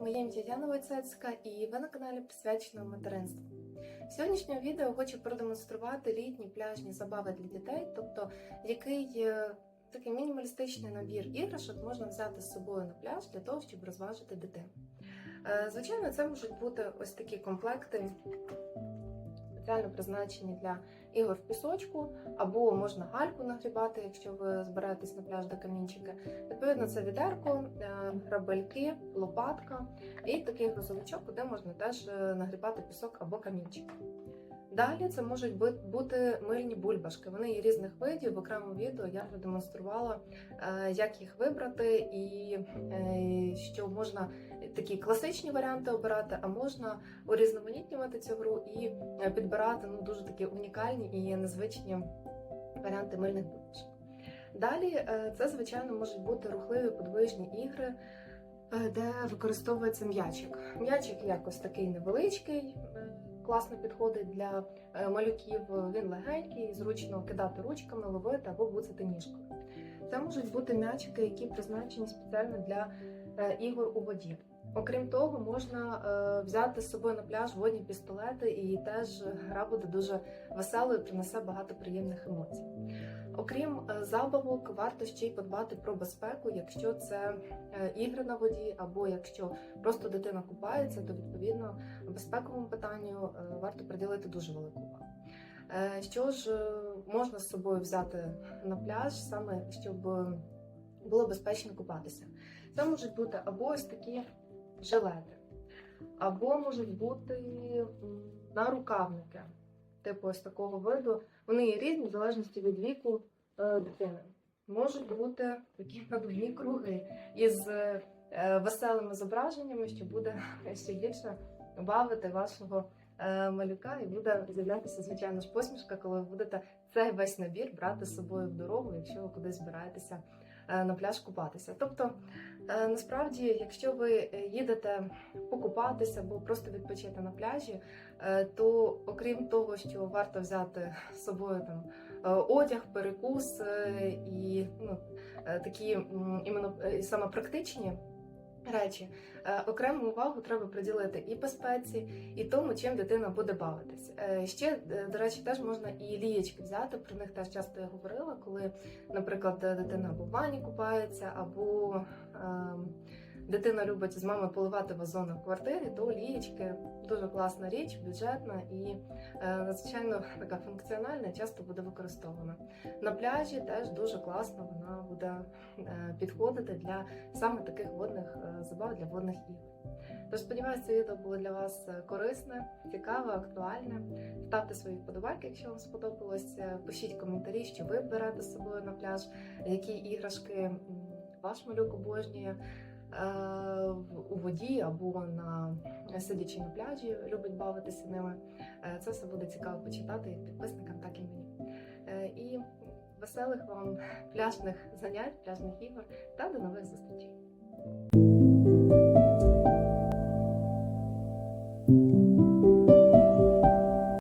Моє ім'я Яна Войцецька і ви на каналі присвяченому материнству. В сьогоднішньому відео хочу продемонструвати літні пляжні забави для дітей, тобто який такий мінімалістичний набір іграшок можна взяти з собою на пляж для того, щоб розважити дитину. Е, Звичайно, це можуть бути ось такі комплекти, спеціально призначені для ігор в пісочку, або можна гальку нагрібати, якщо ви збираєтесь на пляж до камінчики. Відповідно, це відерко, е, грабельки, лопатка і такий грузовичок, куди можна теж е, нагрібати пісок або камінчик. Далі це можуть бути мильні бульбашки. Вони є різних видів. В окремому відео я продемонструвала, е, як їх вибрати, і е, що можна такі класичні варіанти обирати, а можна урізноманітнювати цю гру і е, підбирати ну, дуже такі унікальні і незвичні варіанти мильних бульбашок. Далі е, це, звичайно, можуть бути рухливі подвижні ігри, е, де використовується м'ячик. М'ячик якось такий невеличкий, е, класно підходить для е, малюків. Він легенький, зручно кидати ручками, ловити або буцати ніжкою. Це можуть бути м'ячики, які призначені спеціально для е, ігор у воді. Окрім того, можна е, взяти з собою на пляж водні пістолети, і теж гра буде дуже веселою, принесе багато приємних емоцій. Окрім е, забавок, варто ще й подбати про безпеку, якщо це е, ігри на воді, або якщо просто дитина купається, то відповідно безпековому питанню варто приділити дуже велику увагу. Що ж можна з собою взяти на пляж, саме щоб було безпечно купатися? Це можуть бути або ось такі жилети, або можуть бути нарукавники, типу ось такого виду. Вони є різні в залежності від віку е, дитини. Можуть бути такі надувні круги із е, веселими зображеннями, що буде ще більше бавити вашого е, малюка, і буде з'являтися, звичайно ж, посмішка, коли ви будете цей весь набір брати з собою в дорогу, якщо ви кудись збираєтеся на пляж купатися. Тобто, е, насправді, якщо ви е, їдете покупатися або просто відпочити на пляжі, е, то окрім того, що варто взяти з собою там е, одяг, перекус е, і ну, е, такі іменно е, саме практичні. Речі Е, окрему увагу треба приділити і безпеці, і тому, чим дитина буде бавитись. Е, Ще, е, до речі, теж можна і лієчки взяти. Про них теж часто я говорила, коли, наприклад, дитина або в ванні купається, або ем, дитина любить з мамою поливати вазони в квартирі, то лієчки дуже класна річ, бюджетна і е, надзвичайно така функціональна, часто буде використована. На пляжі теж дуже класно вона буде е, підходити для саме таких водних е, забав для водних ігор. Тож сподіваюся, це відео було для вас корисне, цікаве, актуальне. Ставте свої вподобайки, якщо вам сподобалось. Пишіть коментарі, що ви берете з собою на пляж, які іграшки ваш малюк обожнює. Е, У воді або на сидячи на пляжі, любить бавитися ними. Е, Це все буде цікаво почитати як підписникам, так і мені. Е, І веселих вам пляжних занять, пляжних ігор та до нових зустрічей.